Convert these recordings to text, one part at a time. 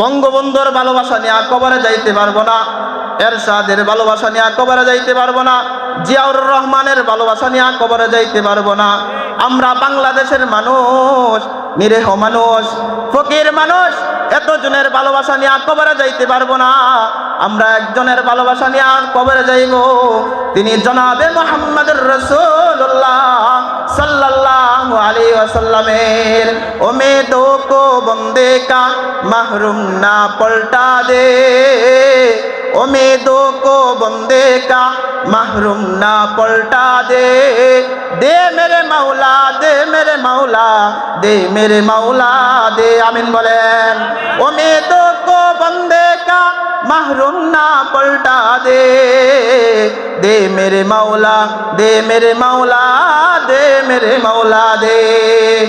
বঙ্গবন্ধুর ভালোবাসা নিয়ে কবরে যাইতে পারব না। এরশাদের ভালোবাসা নিয়ে কবরে যাইতে পারব না। জিয়াউর রহমানের ভালোবাসা নিয়ে কবরে যাইতে পারব না। আমরা বাংলাদেশের মানুষ, নিরীহ মানুষ, ফকির মানুষ, এতজনের ভালোবাসা নিয়ে কবরে যাইতে পারব না। আমরা একজনের ভালোবাসা নিয়ে কবরে যাইব। তিনি জনাবে মোহাম্মদুর রসুল্লাহ اللہ علیہ وسلم، امیدوں کو بندے کا محروم نہ پلٹا دے۔ امیدوں کو بندے کا محروم نہ پلٹا دے۔ دے میرے مولا، دے میرے مولا، دے میرے مولا، دے آمین بولین امیدوں کو بندے کا محروم نہ پلٹا دے۔ دے میرے مولا، دے میرے مولا، دے میرے مولا، دے۔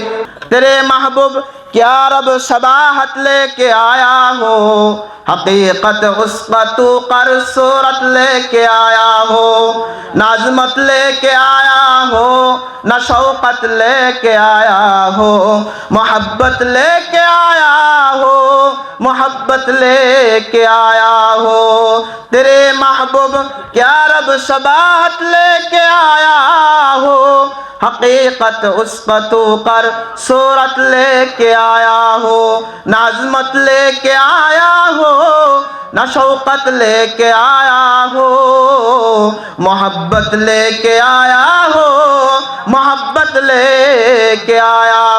تیرے محبوب، کیا رب شباہت لے کے آیا ہو؟ حقیقت اس کا تو کر صورت لے کے آیا ہو نازمت لے کے آیا ہو، نہ شوقت لے کے آیا ہو، محبت لے کے آیا ہو، محبت لے کے آیا ہو۔ تیرے محبوب کیا رب شباہت لے کے آیا ہو حقیقت اس پتو کر صورت لے کے آیا ہو نازمت لے کے آیا ہو، نہ شوقت لے کے آیا ہو، محبت لے کے آیا ہو، محبت لے کے آیا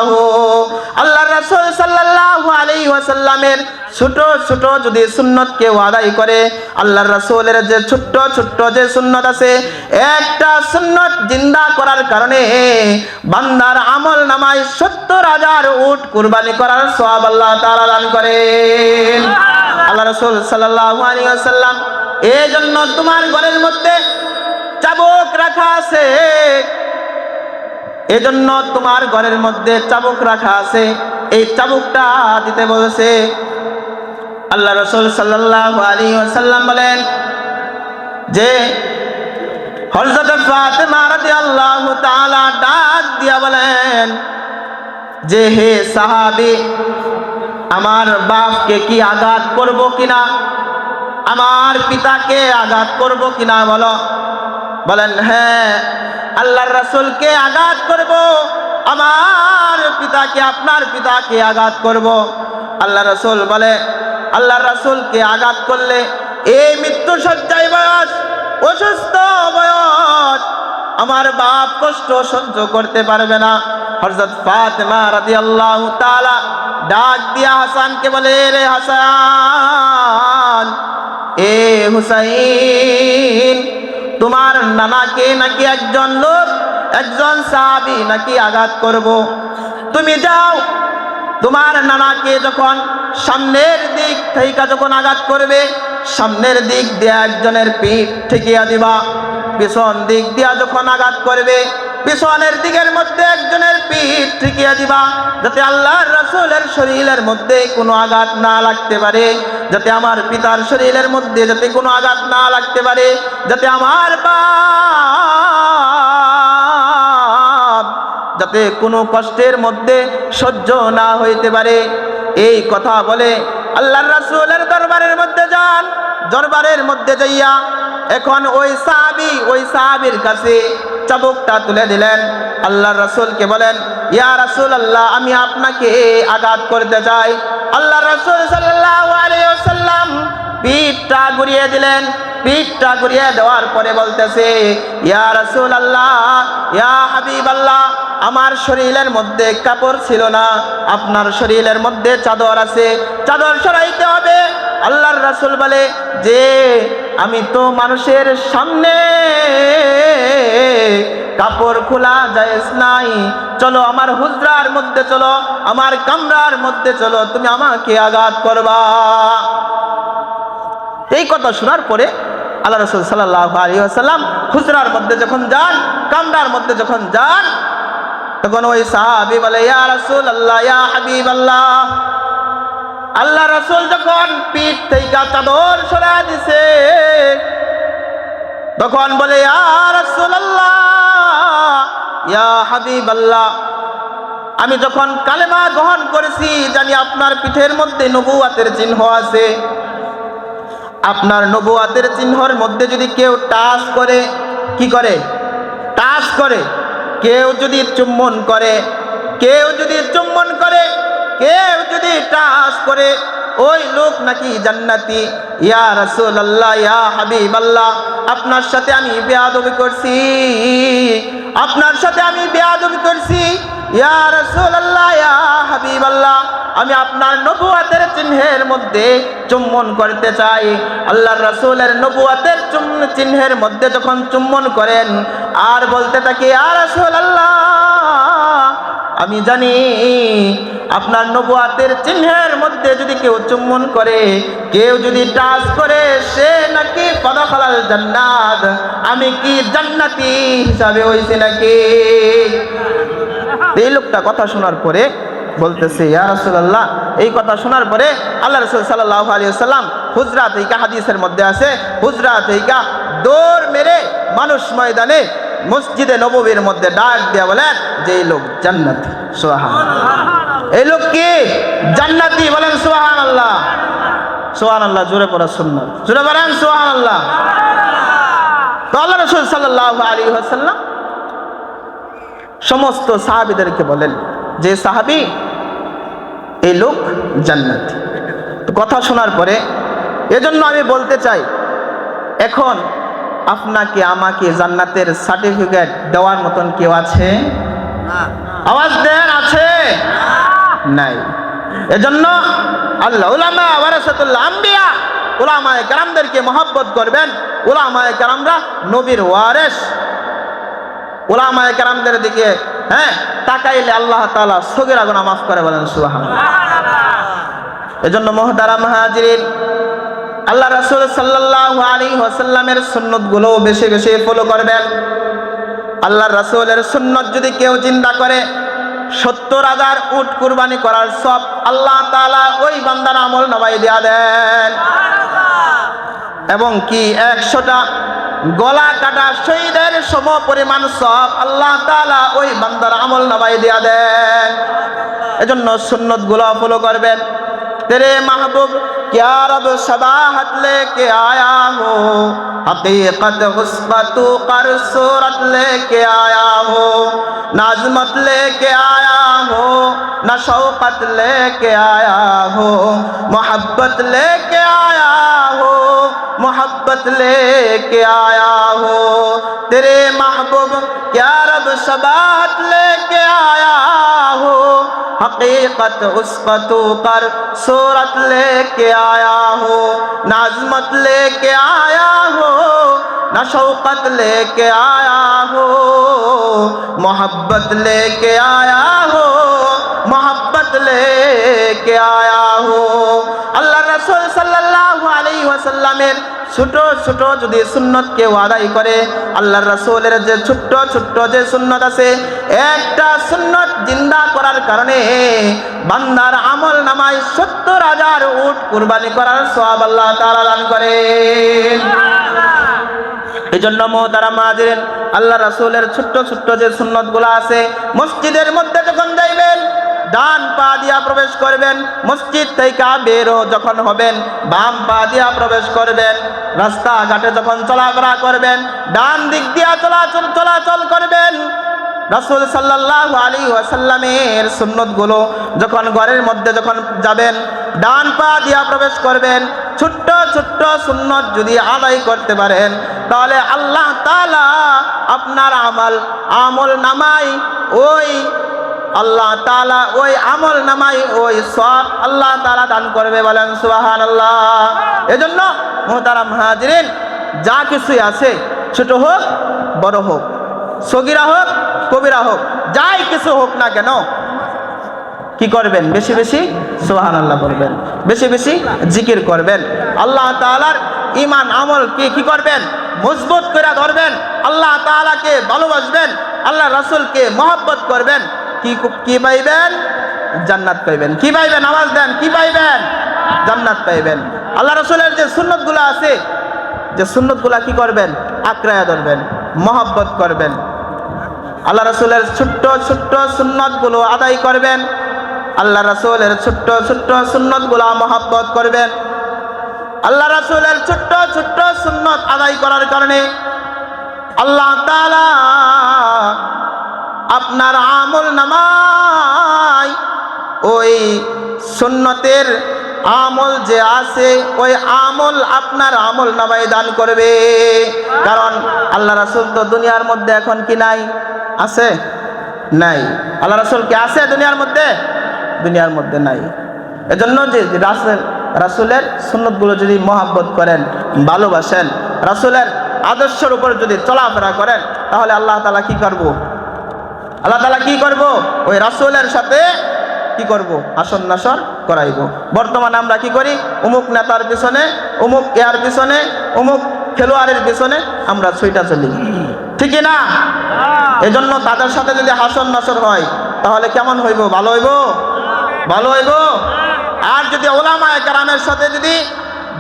ওয়াসাল্লামের ছোট ছোট যদি সুন্নত কেউ আদায় করে আল্লাহ রাসূলের যে ছোট্ট ছোট্ট যে সুন্নত আছে, একটা সুন্নত জিন্দা করার কারণে বান্দার আমল নামায় সত্তর হাজার উট কুরবানি করার সওয়াব আল্লাহ তাআলা দান করেন আল্লাহ রাসূল সাল্লাল্লাহু আলাইহি ওয়াসাল্লাম এই জন্য তোমার ঘরের মধ্যে চাবুক রাখা আছে। এজন্য তোমার ঘরের মধ্যে চাবুক রাখা আছে। এই চাবুকটা দিতে বলেছে। আল্লাহ রসুল সাল্লাল্লাহু আলাইহি ওয়াসাল্লাম বলেন যে, হযরত ফাতেমা রাদিয়াল্লাহু তাআলা ডাক দিয়া বলেন যে, হে সাহাবী, আমার বাপকে কি আঘাত করব কিনা? আমার পিতাকে আঘাত করব কিনা বলো? বলেন হ্যাঁ আল্লাহর রাসূলকে আঘাত করব। আমার পিতাকে, আপনার পিতাকে আঘাত করব। আল্লাহ রসুল বলে, আল্লাহর রাসূলকে আঘাত করলে এই মৃত্যু সজ্জায় বয়স, অসুস্থ বয়স, আমার বাপ কষ্ট সহ্য করতে পারবে না। হযরত ফাতেমা রাদিয়াল্লাহু তাআলা ডাক দিয়া হাসানকে বলে রে হাসান, এ হুসাইন, তোমার নানাকে নাকি একজন লোক একজন সাহাবি নাকি আঘাত করব? তুমি যাও। তোমার নানাকে যখন সামনের দিক থেকে যখন আঘাত করবে, সামনের দিক দিয়ে একজনের পিঠ ঠেকিয়া দিবা। পিছন দিক দিয়া যখন আঘাত করবে, পিছনের দিকের মধ্যে একজনের পিঠ ঠেকিয়া দিবা, যাতে আল্লাহর রসুলের শরীরের মধ্যে কোনো আঘাত না লাগতে পারে, যাতে আমার পিতার শরীরের মধ্যে যাতে কোনো আঘাত না লাগতে পারে, যাতে আমার বাপ যাতে কোনো কষ্টের মধ্যে সহ্য না হইতে পারে। এই কথা বলে আল্লাহর রাসূলের দরবারের মধ্যে যান, দরবারের মধ্যে যাইয়া এখন ওই সাহাবি, ওই সাহাবির কাছে চাবুকটা তুলে দিলেন। আল্লাহর রাসূলকে বলেন, ইয়া রাসূল আল্লাহ আমি আপনাকে আঘাত করতে চাই। আল্লাহ রাসূল আলাইহি ওয়াসাল্লাম পিঠটা ঘুরিয়ে দিলেন। পিঠটা ঘুরিয়ে দেওয়ার পরে বলতেছে, ইয়া রাসূল আল্লাহ ইয়া হাবিব আল্লাহ আমার শরীরের মধ্যে কাপড় ছিল না। আপনার শরীরের মধ্যে চাদর আছে। চাদর সরাইতে হবে। আল্লাহর রাসূল বলে, যে, আমি তো মানুষের সামনে কাপড় খোলা যায় নাই। চলো আমার হুজরার মধ্যে চলো, আমার কামরার মধ্যে চলো, তুমি আমাকে আঘাত করবা। এই কথা শোনার পরে আল্লাহ রসুল সাল্লাহ আলী আসাল্লাম হুজরার মধ্যে যখন যান, কামরার মধ্যে যখন যান, তখন ওই সাহাবি বলে, ইয়া রাসূল আল্লাহ ইয়া হাবিব আল্লাহ আল্লাহ রাসূল যখন পিঠ থেকে চাদর সরা দিছে, তখন বলে, ইয়া রাসূল আল্লাহ ইয়া হাবিব আল্লাহ আমি যখন কালেমা গ্রহণ করেছি, জানি আপনার পিঠের মধ্যে নবুয়াতের চিহ্ন আছে। আপনার নবুয়াতের চিহ্নর মধ্যে যদি কেউ টাচ করে, কি করে? টাচ করে। কেউ যদি চুম্বন করে, কেউ যদি চুম্বন করে, কেউ যদি টাচ করে, ওই লোক নাকি জান্নাতি। ইয়া রাসূল আল্লাহ ইয়া হাবিব আল্লাহ আপনার সাথে আমি বেয়াদবি করছি। আপনার সাথে আমি বেয়াদবি করছি। ইয়া ইয়া আমি আপনার নবুয়াতের চিহ্নের মধ্যে চুম্বন করতে চাই। আল্লাহ রাসূলের নবুয়াতের চিহ্নের মধ্যে যখন চুম্বন করেন, আর বলতে থাকি আর রাসূল আল্লাহ আমি জানি আপনার নবুয়াতের চিহ্নের মধ্যে যদি কেউ চুম্বন করে, কেউ যদি টাচ করে, সে নাকি পদাফলাল জান্নাত। আমি কি জান্নাতি হিসাবে হইছি নাকি? এই লোকটা কথা শোনার পরে বলতেছে, ইয়া রাসূলুল্লাহ। এই কথা শোনার পরে আল্লাহ রাসূল সাল্লাল্লাহু আলাইহি সাল্লাম হুজরা থেকে হাদিসের মধ্যে আছে হুজরা থেকে দৌড় মেরে মানুষ ময়দানে মসজিদে নববীর মধ্যে ডাক দেয়া বলেন, যে এই লোক জান্নাতি সুবহান এই লোক কি? জান্নাতি, বলেন সোহান আল্লাহ সোহান আল্লাহ জোরে পড়া সুন্নাত। জোরে বলেন সোহান আল্লাহ সমস্ত সাহাবিদেরকে বলেন, যে সাহাবি, এই লোক জান্নাতি। কথা শোনার পরে, এজন্য আমি বলতে চাই, এখন আপনাকে, আমাকে জান্নাতের সার্টিফিকেট দেওয়ার মতন কেউ আছে? আওয়াজ দেন, আছে? নাই। এজন্য আল্লাহ, উলামা, ওয়ারাসাতুল আম্বিয়া, উলামায়ে কেরামদেরকে মহব্বত করবেন। উলামায়ে কেরামরা নবীর ওয়ারেস ওলামায়ে কেরামদের দিকে হ্যাঁ তাকাইলে আল্লাহ তাআলা সগিরা গুনাহ মাফ করে বলেন, সুবহানাল্লাহ। এজন্য মহতারাম হাজিরিন আল্লাহ রাসূল সাল্লাল্লাহু আলাইহি ওয়াসাল্লামের সুন্নতগুলো বেশি বেশি ফলো করবেন। আল্লাহ রাসূলের সুন্নত যদি কেউ চিন্তা করে সত্তর হাজার উট কুরবানি করার সব আল্লাহ তাআলা ওই বান্দার আমল নবাই দেয়া দেন। এবং কি একশোটা গলা কাটা শহীদের সম পরিমাণ সব আল্লাহ তাআলা ওই বান্দার আমল নামাই দেয়া দেন। এজন্য সুন্নতগুলো ফলো করবেন। তেরে মাহবুব کیا رب شباہت لے کے آیا ہو؟ حقیقت حسبت قر صورت لے کے آیا ہو۔ نازمت لے کے آیا ہو، نہ شوقت لے کے آیا ہو۔ محبت لے کے آیا ہو، محبت لے کے آیا ہو۔ تیرے محبوب کیا رب شباہت لے کے آیا ہو؟ हकीकत उसका तू कर सूरत लेके आया हो नाजमत लेके आया हो न शौकत लेके आया हो मोहब्बत लेके आया हो मोहब्बत लेके आया हो আল্লাহ রাসূল সাল্লাল্লাহু আলাইহি ওয়াসাল্লামের ছোট ছোট যদি সুন্নত কেউ আদায় করে আল্লাহর রাসূলের যে ছোট্ট ছোট্ট যে সুন্নত আছে একটা সুন্নত জিন্দা করার কারণে বান্দার আমল নামায় সত্তর হাজার উট কুরবানি করার সওয়াব আল্লাহ তাআলা দান করেন। এই জন্য মোহতারা আল্লাহ ছোট্ট ছোট্ট যে আছে, মসজিদের মধ্যে যখন যাইবেন, ডান পা দিয়া প্রবেশ করবেন, মসজিদ থেকে বেরো যখন হবেন, বাম পা দিয়া প্রবেশ করবেন, রাস্তাঘাটে যখন চলাফেরা করবেন, ডান দিক দিয়া চলাচল চলাচল করবেন রাসূল সাল্লাল্লাহু আলাইহি ওয়াসাল্লামের সুন্নতগুলো যখন ঘরের মধ্যে যখন যাবেন, ডান পা দিয়া প্রবেশ করবেন, ছোট্ট ছোট্ট সুন্নত যদি আদায় করতে পারেন, তাহলে আল্লাহ তালা আপনার আমল আমল নামাই ওই, আল্লাহ তালা ওই আমল নামাই ওই সব আল্লাহ তাআলা দান করবে বলেন, সুবহানাল্লাহ। এজন্য মোহতারাম হাজিরিন, যা কিছুই আছে, ছোট হোক, বড় হোক, সগিরা হোক কবিরা হোক, যাই কিছু হোক না কেন, কি করবেন? বেশি বেশি সোহান আল্লাহ করবেন বেশি বেশি জিকির করবেন। আল্লাহ তাআলার ইমান আমল কি কি করবেন? মজবুত করে ধরবেন। আল্লাহ তাআলাকে ভালোবাসবেন। আল্লাহ রাসূলকে মহব্বত করবেন। কি কি পাইবেন? জান্নাত পাইবেন। কি পাইবেন? আওয়াজ দেন, কি পাইবেন? জান্নাত পাইবেন। আল্লাহ রসুলের যে সুন্নতগুলো আছে, যে সুন্নতগুলা কি করবেন? আক্রায়া ধরবেন, মহব্বত করবেন। আল্লাহ রসুলের ছোট্ট ছোট্ট সুন্নতগুলো আদায় করবেন। আল্লাহ রসুলের ছোট্ট ছোট্ট সুন্নতগুলো মহাব্বত করবেন। আল্লাহ রসুলের ছোট্ট ছোট্ট সুন্নত আদায় করার কারণে আল্লাহ তাআলা আপনার আমল নামায় ওই সুন্নতের আমল যে আছে, ওই আমল আপনার আমল নামায় দান করবে। কারণ আল্লাহ রাসুল তো দুনিয়ার মধ্যে এখন কি নাই? আছে? নাই। আল্লাহ রাসুল কি আছে দুনিয়ার মধ্যে? দুনিয়ার মধ্যে নাই। এজন্য যে রাসুল রাসুলের সুন্নতগুলো যদি মহাব্বত করেন, ভালোবাসেন, রাসুলের আদর্শের উপর যদি চলাফেরা করেন, তাহলে আল্লাহ তালা কি করব? আল্লাহ তালা কি করব? ওই রাসুলের সাথে কি করব? আসন নাসর করাইব। বর্তমানে আমরা কি করি? অমুক নেতার পিছনে, অমুক এয়ার পিছনে, অমুক খেলোয়াড়ের পিছনে আমরা ছুইটা চলি। ঠিকই না? এজন্য তাদের সাথে যদি হাসন নাসর হয়, তাহলে কেমন হইব? ভালো হইব? ভালো হইব? আর যদি ওলামায় কারামের সাথে যদি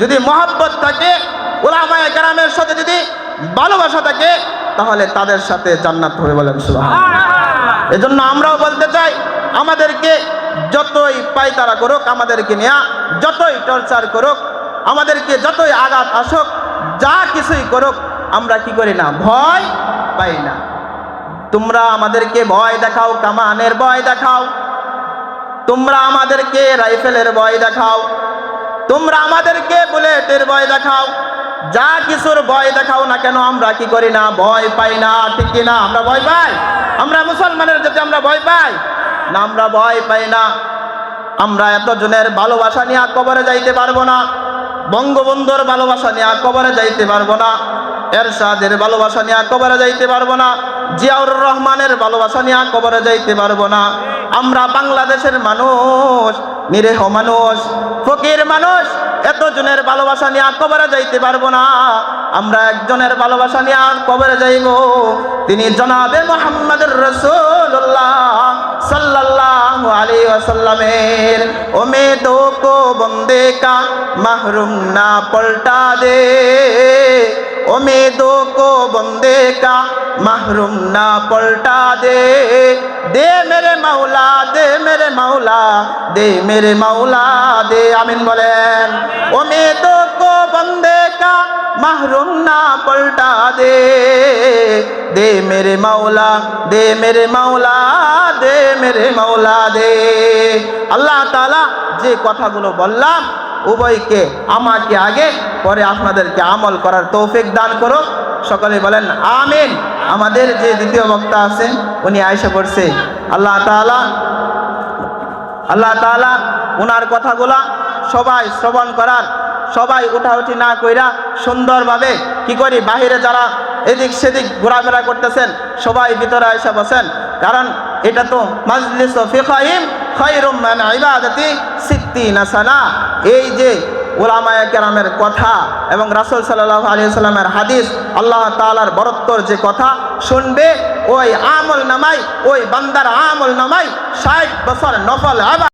যদি মহাব্বত থাকে, ওলামায় কারামের সাথে যদি ভালোবাসা থাকে, তাহলে তাদের সাথে জান্নাত হবে বলেন এজন্য আমরাও বলতে চাই, আমাদেরকে যতই পাইতারা করুক, আমাদেরকে নেয়া যতই টর্চার করুক, আমাদেরকে যতই আঘাত আসুক, যা কিছুই করুক, আমরা কি করি না? ভয় পাই না। তোমরা আমাদেরকে ভয় দেখাও, কামানের ভয় দেখাও। তোমরা আমাদেরকে রাইফেলের ভয় দেখাও। তোমরা আমাদেরকে বুলেটের ভয় দেখাও। যা কিছুর ভয় দেখাও না কেন, আমরা কি করি না? ভয় পাই না, ঠিক না আমরা ভয় পাই? আমরা মুসলমানের যাতে আমরা ভয় পাই? না, আমরা ভয় পাই না। আমরা এতজনের ভালোবাসা নিয়ে কবরে যাইতে পারব না। বঙ্গবন্ধুর ভালোবাসা নিয়ে কবরে যাইতে পারব না। এরশাদের ভালোবাসা নিয়ে কবরে যাইতে পারব না। জিয়াউর রহমানের ভালোবাসা নিয়ে কবরে যাইতে পারব না। আমরা বাংলাদেশের মানুষ। নিরেহ মানুষ, ফকির মানুষ, এতজনের ভালোবাসা নিয়ে কবরে যাইতে পারব না। আমরা একজনের ভালোবাসা নিয়ে কবরে যাইব। তিনি জনাবে মোহাম্মদ রসুল্লাহ সাল্লাহ আলী আসাল্লামের ও মে দো কো বন্দে কা মাহরুম না পল্টা দে। उम्मीदों को बंदे का महरूम ना पलटा दे दे मेरे मौला दे मेरे मौला दे मेरे मौला दे आमीन बोलेन उम्मीदों को बंदे का महरूम ना पलटा दे दे मेरे मौला दे मेरे मौला দে মেরে মৌলা দে আল্লাহ তালা যে কথাগুলো বললাম উভয়কে আমাকে আগে, পরে আপনাদেরকে আমল করার তৌফিক দান করো সকলে বলেন, আমিন। আমাদের যে দ্বিতীয় বক্তা আছেন, উনি আয়সা করছে আল্লাহ তালা আল্লাহ তালা ওনার কথাগুলা সবাই শ্রবণ করার, সবাই উঠাউঠি না কইরা সুন্দরভাবে কি করি, বাহিরে যারা এদিক সেদিক ঘোরাফেরা করতেছেন, সবাই ভিতরে এসে বসেন। কারণ এটা তো মাজলিস ফিকাইম খায়রুম মান সিত্তি সিত্তিনা সানা। এই যে ওলামায়ে কেরামের কথা এবং রাসুল সাল্লাহ আলাইহি সাল্লামের হাদিস, আল্লাহ তালার বরত্তর যে কথা শুনবে, ওই আমল নামাই ওই বান্দার আমল নামাই ষাট বছর নফল আবার